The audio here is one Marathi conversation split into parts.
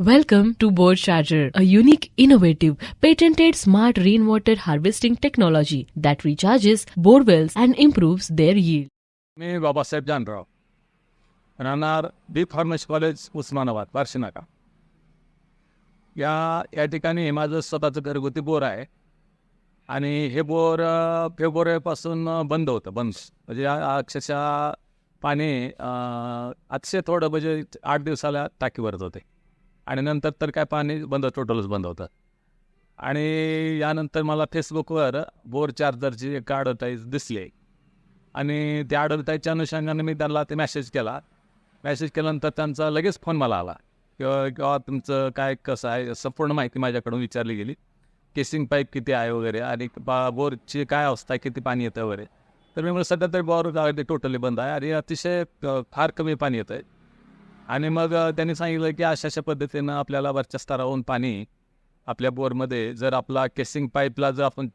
Welcome to Board Charger, a unique, innovative, patented smart rainwater harvesting technology that recharges bore wells and improves their yield. मी बाबासाहेब जानराव राहणार B pharmacy college Osmanabad Barshi नाका या या ठिकाणी हे माझं स्वतःचं घरगुती बोर आहे आणि हे बोर फेब्रुवारीपासून बंद होतं बंद म्हणजे अक्षरशः पाणी अतिशय थोडं म्हणजे आठ दिवसाला टाकी होते आणि नंतर तर काय पाणी बंद टोटलच बंद होतं. आणि यानंतर मला फेसबुकवर बोर चार्जरची एक ॲडव्हर्टाईज दिसली. आणि त्या ॲडव्हर्टाईजच्या अनुषंगाने मी त्यांना ते मेसेज केला. मॅसेज केल्यानंतर त्यांचा लगेच फोन मला आला. किंवा किंवा तुमचं काय कसं आहे संपूर्ण माहिती माझ्याकडून विचारली गेली. केसिंग पाईप किती आहे वगैरे आणि बा बोरची काय अवस्था आहे किती पाणी येतं वगैरे. तर मी म्हणलं सध्या तरी बोर टोटली बंद आहे. आणि अतिशय फार कमी पाणी येतं आहे आणि मग त्यांनी सांगितलं की अशा अशा पद्धतीनं आपल्याला वरच्या स्तरावरून पाणी आपल्या बोरमध्ये जर आपला केसिंग पाईपला जर आपण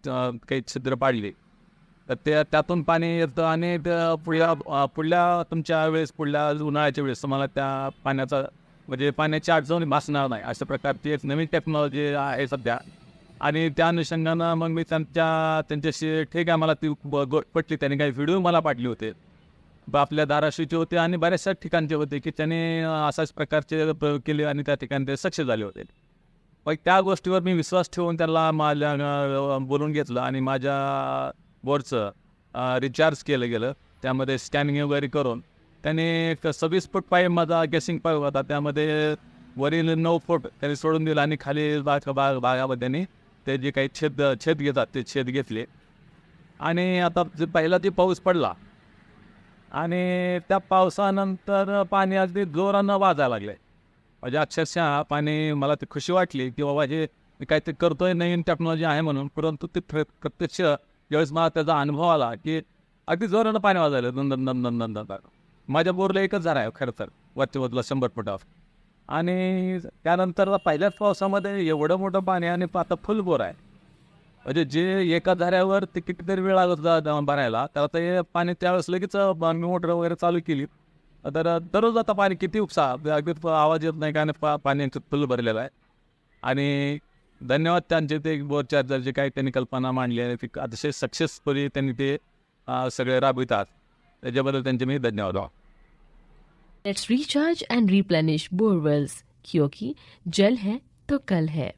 काही छिद्र पाडले तर ते त्यातून पाणी येतं आणि पुढल्या पुढल्या तुमच्या वेळेस पुढल्या उन्हाळ्याच्या वेळेस तुम्हाला त्या पाण्याचा म्हणजे पाण्याची अडचण भासणार नाही. अशा प्रकारची एक नवीन टेक्नॉलॉजी आहे सध्या. आणि त्या अनुषंगानं मग मी त्यांच्या त्यांच्याशी ठीक आहे मला ती गो पटली. त्यांनी काही व्हिडिओ मला पाठले होते. आपल्या धाराशिवचे होते आणि बऱ्याचशा ठिकाणचे होते की त्याने अशाच प्रकारचे प्रयोग केले आणि त्या ठिकाणी ते सक्सेस झाले होते. मग त्या गोष्टीवर मी विश्वास ठेवून त्याला माझ्या बोलून घेतलं आणि माझ्या बोर्डचं रिचार्ज केलं गेलं. त्यामध्ये स्कॅनिंग वगैरे करून. त्याने एक सव्वीस फूट पाईप माझा गॅसिंग पाईप होता. त्यामध्ये वरील नऊ फूट त्यांनी सोडून दिलं आणि खाली भाग भाग भागामध्ये त्यांनी ते जे काही छेद छेद घेतात ते छेद घेतले. आणि आता जे पहिला ते पाऊस पडला आणि त्या पावसानंतर पाणी अगदी जोरानं वाजायला लागले म्हणजे अक्षरशः पाणी मला ती खुशी वाटली की बाबा हे मी काहीतरी करतोय नवीन टेक्नॉलॉजी आहे म्हणून. परंतु ते प्रत्यक्ष ज्यावेळेस मला त्याचा अनुभव आला की अगदी जोरानं पाणी वाजायला नंदन नंदन नंदन माझ्या बोरला एकच झाड आहे खरं तर. वरच्या बाजूला शंभर फुटावर आणि त्यानंतर पहिल्याच पावसामध्ये एवढं मोठं पाणी आणि आता फुल बोर आहे. म्हणजे जे एका धाऱ्यावर ते कितीतरी वेळ लागत होता भरायला तर आता हे पाणी त्यावेळेस लगेच मी मोटर वगैरे चालू केली. तर दररोज आता पाणी किती उपसा अगदी आवाज येत नाही काय पा पाणी फुल भरलेलं आहे. आणि धन्यवाद त्यांचे ते बोर चार्जर जे काही त्यांनी कल्पना मांडली आहे ती अतिशय सक्सेसफुली त्यांनी ते सगळे राबवितात. त्याच्याबद्दल त्यांचे मी धन्यवाद let's recharge and replenish borewells wells, क्योंकि जल है तो कल है.